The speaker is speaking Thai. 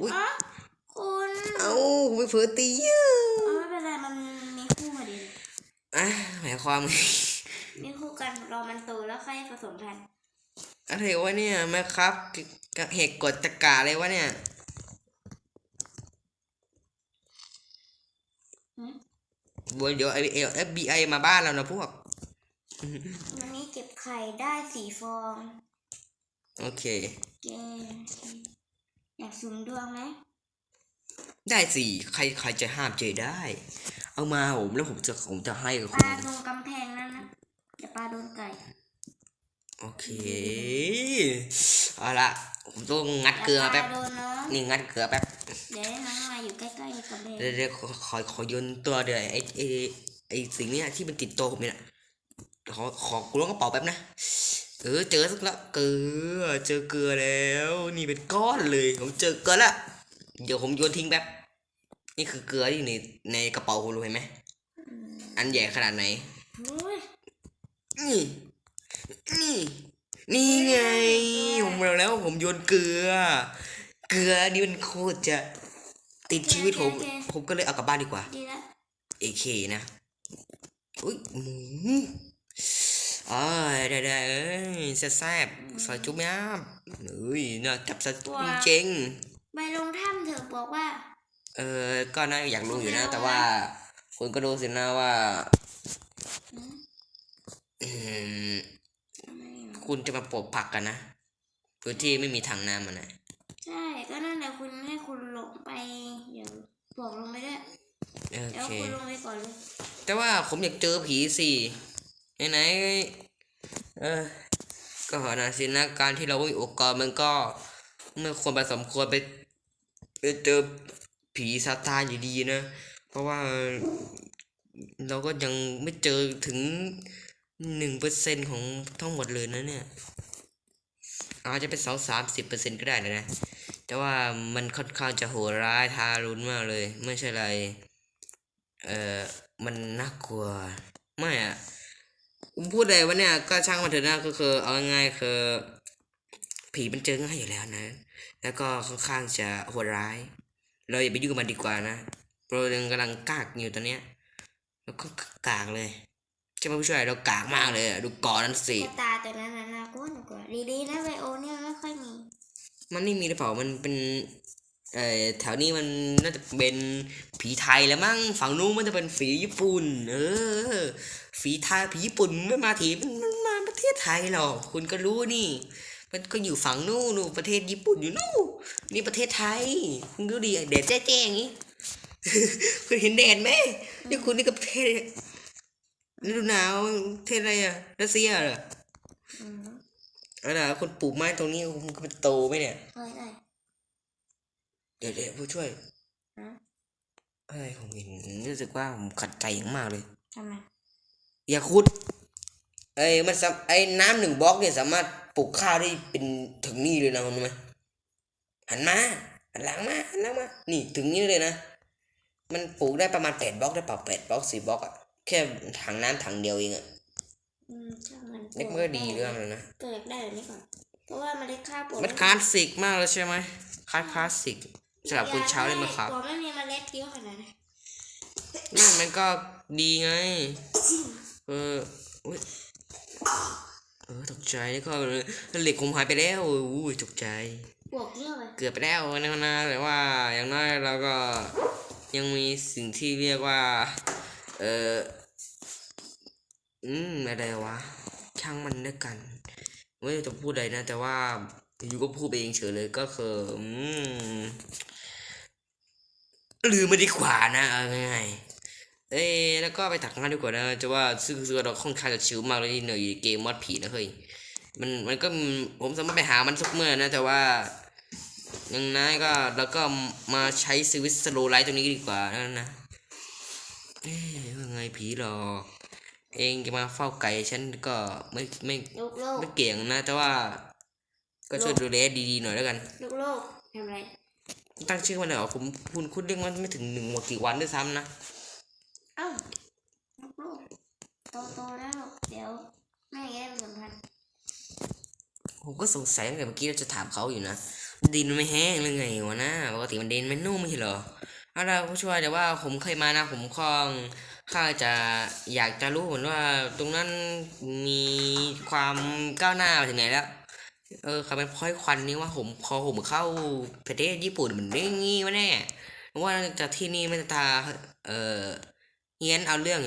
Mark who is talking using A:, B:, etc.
A: อุ๊ย
B: อ๋อคุณ
A: เอ้าไม่เผลอตีอะ
B: อ๋อไม่เป็นไรมันมีคู่พอดี
A: อะหมายความ
B: มีคู่กันรอมันโตแล้วค่อยผสมพันธุ์
A: อะไรวะเนี่ยแม่ครับกับเหตุกฎตะกาเลยวะเนี่ย
B: หืม
A: เดี๋ยวไอเอฟบีไอมาบ้านเรานะพวก
B: วันนี้เก็บไข่ได้สี่ฟอง
A: โอเค
B: เกอยากสุ่มดวงไหม
A: ได้สิใครใครจะห้ามเจได้ เอามาผมแล้วผมจะผมจะให้กับ
B: ป
A: คุ
B: ลา
A: ณ
B: ตรงกำแพงนั่นนะเดี๋ยวปลาโดนไก่
A: โอเคเอาละผมต้องงัดเกลือ
B: ดี๋ยวป
A: แป๊บ
B: ลาโดนน้อง
A: นี่งัดเกลือแป๊บ
B: เดี๋ยวให้น้องมาอยู่ใกล้ๆกับเบ
A: เดี๋ยวเดี๋ยวขอขอขอโยนตัวเดี๋ยวไอ้ไอ้ไอ้สิ่งเนี้ยที่มันติดตัวผมเนี่ยขอขอกล้วงกระเป๋าแป๊บนะ เออเจอสักแล้วเกลือเจอเกลือแล้ว นี่เป็นก้อนเลย ผมเจอเกลือละเดี๋ยวผมโยนทิ้งแป๊บนี่คือเกลือที่อยู่ในในกระเป๋าคุณรู้เห็นไหม
B: อืม
A: อันใหญ่ขนาดไหน
B: โอ้ย
A: นี่นี่นี่ไงผมบอกแล้วผมโยนเกลือ เกลือนี่มันโคตรจะติดชีวิตผม ผมก็เลยเอากลับบ้านดีกว่า
B: ดีละ
A: เอเคนะอุ้ยหมู อ๋อได้ได้เอ้ยแซ่บๆซอยจุ๊บยับเอ้ยน่าจับซะจริง
B: ไปลงถ้ำเถอะบอกว่า
A: เออก็น่าอยากรู้อยู่นะ แต่ว่า คุณก็ดูสินะว่า
B: อืม
A: อืม
B: ทำไมอะ
A: คุณจะมาปลูกผักกันนะพื้นที่ไม่มีถังน้ำมันนะ
B: ใช่ก็นั่นแหละคุณให้คุณลงไปเดี๋ยวบอกลงไปด้วย
A: โอ
B: เดี๋ยว
A: เค
B: คุณลงไปก่อนเลย
A: แต่ว่าผมอยากเจอผีสิ ไหนๆเออก็นะสินะการที่เราไม่มีอุปกรณ์มันก็ไม่ควรไปสมควรไปไปเจอผีซาตานอยู่ดีนะ เพราะว่าเราก็ยังไม่เจอถึงหนึ่งเปอร์เซ็นของทั้งหมดเลยนะเนี่ย อาจจะเป็นสองสามสิบเปอร์เซ็นก็ได้เลยนะ แต่ว่ามันค่อนข้างจะโหดร้ายทารุณมากเลย ไม่ใช่อะไร เออมันน่ากลัว ไม่อะ พูดเลยว่าเนี่ยก็ช่างมันเถอะนะก็คือเอาง่ายๆคือ ผีมันเจอง่ายอยู่แล้วนะ แล้วก็ค่อนข้างจะโหดร้าย เราอย่าไปยุ่งกับมันดีกว่านะเรายังกำลังกากอยู่ตอนเนี้ยแล้วก็กากเลยใช่ไหมผู้ช่วยเรากากมากเลยอะดูก่อนนั้นสิ
B: กระตาตัวนั้นน่ะน่ากลัวน่ากลัวดีๆนะไบโอเนี่ยไม่ค่อยมี
A: มันไม่มีหรือเปล่ามันเป็นเอ่อ แถวนี้มันน่าจะเป็นผีไทยแล้วมั้งฝั่งนู้นมันจะเป็นผีญี่ปุ่น เออผีไทยผีญี่ปุ่นไม่มาถีมันมันมาประเทศไทยหรอกคุณก็รู้นี่ มันก็อยู่ฝั่งนู้นนู่นประเทศญี่ปุ่นอยู่นู่นนี่ประเทศไทย คุณดูดิแดดแจ้ๆอย่างนี้คุณเห็นแดดไหมนี่คุณนี่ก็ประเทศฤดูหนาวประเทศอะไรอะรัสเซียเหรอ
B: อืม
A: อะไรอะคนปลูกไม้ตรงนี้คุณก็เป็นโตไหมเนี่ย
B: เคยได้
A: เดี๋ยวเดี๋ยวผู้ช่วย
B: ฮะ
A: เอ้ยผมเห็นรู้สึกว่าผมขัดใจอย่างมากเลย
B: ทำไม
A: อย่าคุดไอ้มันสามไอ้น้ำหนึ่งบล็อกเนี่ยสามารถปลูกข้าวได้เป็นถึงนี่เลยนะคุณรู้ไหมหันมาหันหลังมาหันหลังมา นี่ถึงนี่เลยนะ มันปลูกได้ประมาณแปดบล็อกได้เปล่าแปดบล็อกสี่บล็อกอะแค่ถังน้ำถังเดียวเองอะ
B: อืมช่างมัน
A: เล็กมันก็ดีเรื่องเลยนะ
B: เกิดได้แบบนี้ก่อน เพราะว่ามันได้ค่าปลูก
A: มันคลาสสิกมากเลยใช่ไหมคลาสคลาสสิก สำหรับคุณเช้าเลยไหมครับ
B: ปลูกไม่มีเมล็ดเยอะขนาดนั้น
A: ไม่มันก็ดีไง เอออุ้ยเออตกใจแล้วก็เหล็กผมหายไปแล้วอุ้ยตกใจ
B: ปลูกเยอะเลย
A: เกือบไปแล้วนะนะแต่ว่าอย่างน้อยเราก็ยังมีสิ่งที่เรียกว่า เอออืมอะไรวะ ช่างมันด้วยกัน ไม่รู้จะพูดอะไรนะ แต่ว่า อยู่ก็พูดไปเองเฉยเลยก็คืออืมลืมมาดีกว่านะเอาง่ายเอ้แล้วก็ไปตักงานดีกว่านะจะว่าซื้อซื้อเราค่อนข้างจะชิวมากเลยที่หน่วยเกมมอดผีนะเฮ้ยมันมันก็ผมสามารถไปหามันสักเมื่อนะแต่ว่าอย่างน้อยก็เราก็มาใช้สวิตสโลไลท์ตรงนี้ดีกว่านั่นนะเอ๊ะว่าไงผีหรอกเองจะมาเฝ้าไก่ฉันก็ไม่ไม่ไม่เก่งนะ แต่ว่า ก็ช่วยดูแลดีๆหน่อยแล้วกัน
B: ลูกโลกทำอะไร
A: ตั้งชื่อมันหน่อยเหรอผมคุณคุณเรียกมันไม่ถึงหนึ่งวันกี่วันด้วยซ้ำนะ
B: เอ้าลูกโลกโตโตๆแล้วเดี๋ยวแม่จะได้ผสมพันธุ์
A: ผมก็สงสัยตั้งแต่เมื่อกี้เราจะถามเขาอยู่นะดินมันไม่แห้งหรือไงวะนะปกติมันดินมันนุ่มไม่ใช่เหรอเอาล่ะผู้ช่วยแต่ว่าผมเคยมานะผมคลองข้าจะอยากจะรู้เหมือนว่าตรงนั้นมีความก้าวหน้าไปถึงไหนแล้ว เออคำเป็นพ้อยควันนี้ว่าผมพอผมเข้าประเทศญี่ปุ่นมันได้งี้วะแน่ว่าจากที่นี่มันจะตาเออเฮี้ยนเอาเรื่อง